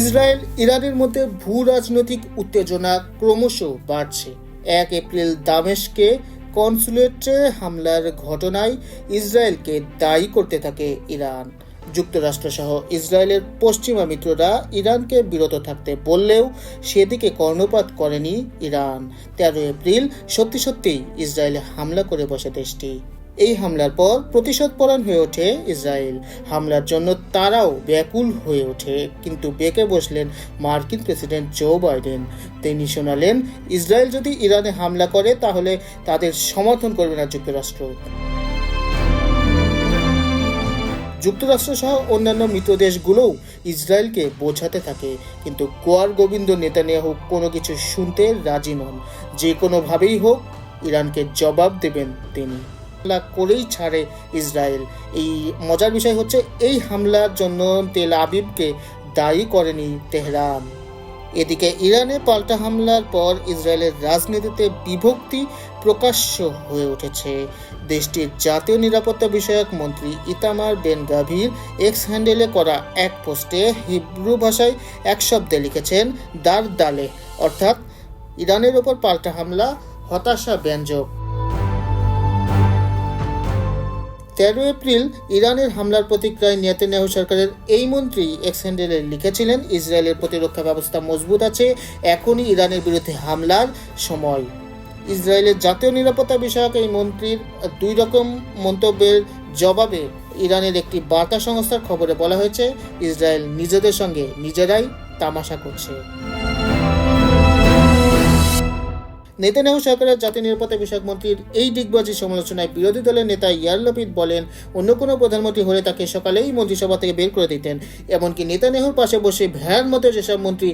Israel, ইরানের মধ্যে ভূ রাজনৈতিক উত্তেজনা ক্রমশ বাড়ছে। এক এপ্রিল দামেশকে কনসুলেটে হামলার ঘটনায় ইসরায়েলকে দায়ী করতে থাকে ইরান। যুক্তরাষ্ট্রসহ ইসরায়েলের পশ্চিমা মিত্ররা ইরানকে বিরত থাকতে বললেও সেদিকে কর্ণপাত করেনি ইরান। তেরো এপ্রিল সত্যি সত্যিই ইসরায়েলে হামলা করে বসে দেশটি। এই হামলার পর প্রতিশোধপরায়ণ হয়ে ওঠে ইসরায়েল। হামলার জন্য তারাও ব্যাকুল হয়ে ওঠে, কিন্তু বেঁকে বসলেন মার্কিন প্রেসিডেন্ট জো বাইডেন। তিনি শোনালেন, ইসরায়েল যদি ইরানে হামলা করে, তাহলে তাদের সমর্থন করবে না যুক্তরাষ্ট্র। যুক্তরাষ্ট্র সহ অন্যান্য মিত্র দেশগুলোও ইসরায়েলকে বোঝাতে থাকে, কিন্তু গোয়ার গোবিন্দ নেতানিয়াহু কোনো কিছু শুনতে রাজি নন। যে কোনোভাবেই হোক, ইরানকে জবাব দেবেন তিনি। হামলা করেই ছাড়ে ইসরায়েল। এই মজার বিষয় হচ্ছে, এই হামলার জন্য তেল আবিবকে দায়ী করেনি তেহরান। এদিকে ইরানে পাল্টা হামলার পর ইসরায়েলের রাজনীতিতে বিভক্তি প্রকাশ্য হয়ে উঠেছে। দেশটির জাতীয় নিরাপত্তা বিষয়ক মন্ত্রী ইতামার বেন গাভীর এক্স হ্যান্ডেলে করা এক পোস্টে হিব্রু ভাষায় এক শব্দে লিখেছেন, দার দালে। অর্থাৎ, ইরানের ওপর পাল্টা হামলা, হতাশা, ব্যঞ্জক। তেরো এপ্রিল ইরানের হামলার প্রতিক্রিয়ায় নেতানিয়াহু সরকারের এই মন্ত্রী এক্স হ্যান্ডেলে লিখেছিলেন, ইসরায়েলের প্রতিরক্ষা ব্যবস্থা মজবুত আছে, এখনই ইরানের বিরুদ্ধে হামলার সময়। ইসরায়েলের জাতীয় নিরাপত্তা বিষয়ক এই মন্ত্রীর দুই রকম মন্তব্যের জবাবে ইরানের একটি বার্তা সংস্থার খবরে বলা হয়েছে, ইসরায়েল নিজেদের সঙ্গে নিজেরাই তামাশা করছে। নেতানিয়াহু সরকারের জাতীয় নিরাপত্তা বিষয়ক মন্ত্রীর এই দিগবাজি সমালোচনায় বিরোধী দলের নেতা ইয়ার লপিদ বলেন, অন্য কোনো প্রধানমন্ত্রী হলে তাকে সকালেই মন্ত্রিসভা থেকে বের করে দিতেন। এমনকি নেতানিয়াহুর পাশে বসে ভ্যার মতো যেসব মন্ত্রী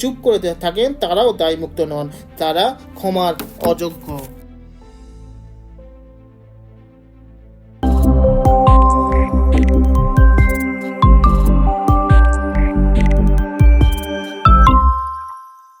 চুপ করে থাকেন, তারাও দায়মুক্ত নন। তারা ক্ষমার অযোগ্য।